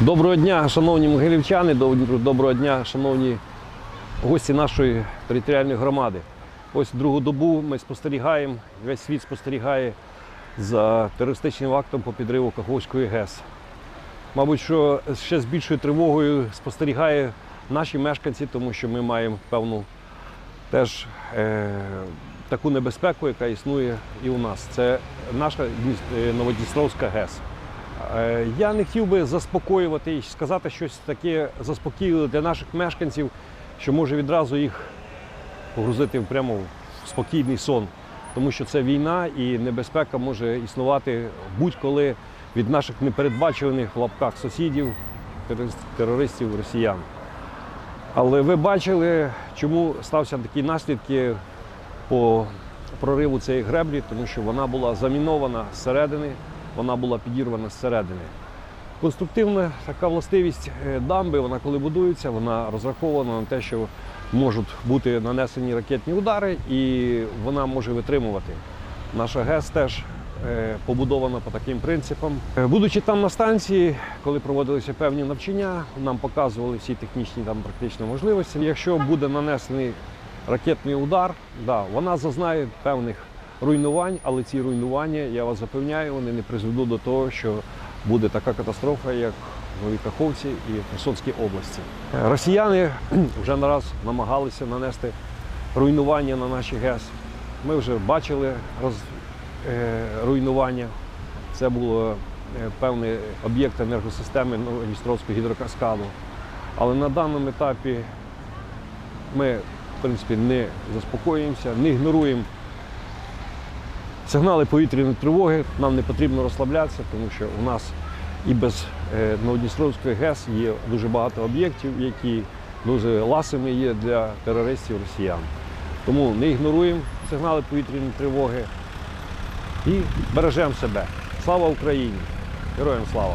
Доброго дня, шановні могилівчани, доброго дня, шановні гості нашої територіальної громади. Ось другу добу ми спостерігаємо, весь світ спостерігає за терористичним актом по підриву Каховської ГЕС. Мабуть, що ще з більшою тривогою спостерігає наші мешканці, тому що ми маємо певну теж е, таку небезпеку, яка існує і у нас. Це наша е, Новодністровська ГЕС. Е, Я не хотів би заспокоювати і сказати щось таке заспокійливе для наших мешканців, що може відразу їх погрузити прямо в спокійний сон, тому що це війна і небезпека може існувати будь-коли від наших непередбачуваних в лапках сусідів, терористів, росіян. Але ви бачили, чому стався такі наслідки по прориву цієї греблі, тому що вона була замінована зсередини, вона була підірвана зсередини. Конструктивна така властивість е, дамби, вона коли будується, вона розрахована на те, що можуть бути нанесені ракетні удари, і вона може витримувати. Наша ГЕС теж е, побудована по таким принципам. Е, Будучи там на станції, коли проводилися певні навчання, нам показували всі технічні там практичні можливості. Якщо буде нанесений ракетний удар, да, вона зазнає певних руйнувань, але ці руйнування, я вас запевняю, вони не призведуть до того, що буде така катастрофа, як в Новій Каховці і в Херсонській області. Е, Росіяни вже не раз намагалися нанести руйнування на наші ГЕС. Ми вже бачили роз, е, руйнування. Це було е, певний об'єкт енергосистеми Новодністровського гідрокаскаду. Але на даному етапі ми, в принципі, не заспокоюємося, не ігноруємо сигнали повітряної тривоги. Нам не потрібно розслаблятися, тому що у нас і без е, Новодністровської ГЕС є дуже багато об'єктів, які дуже ласими є для терористів росіян. Тому не ігноруємо сигнали повітряної тривоги і бережемо себе. Слава Україні! Героям слава!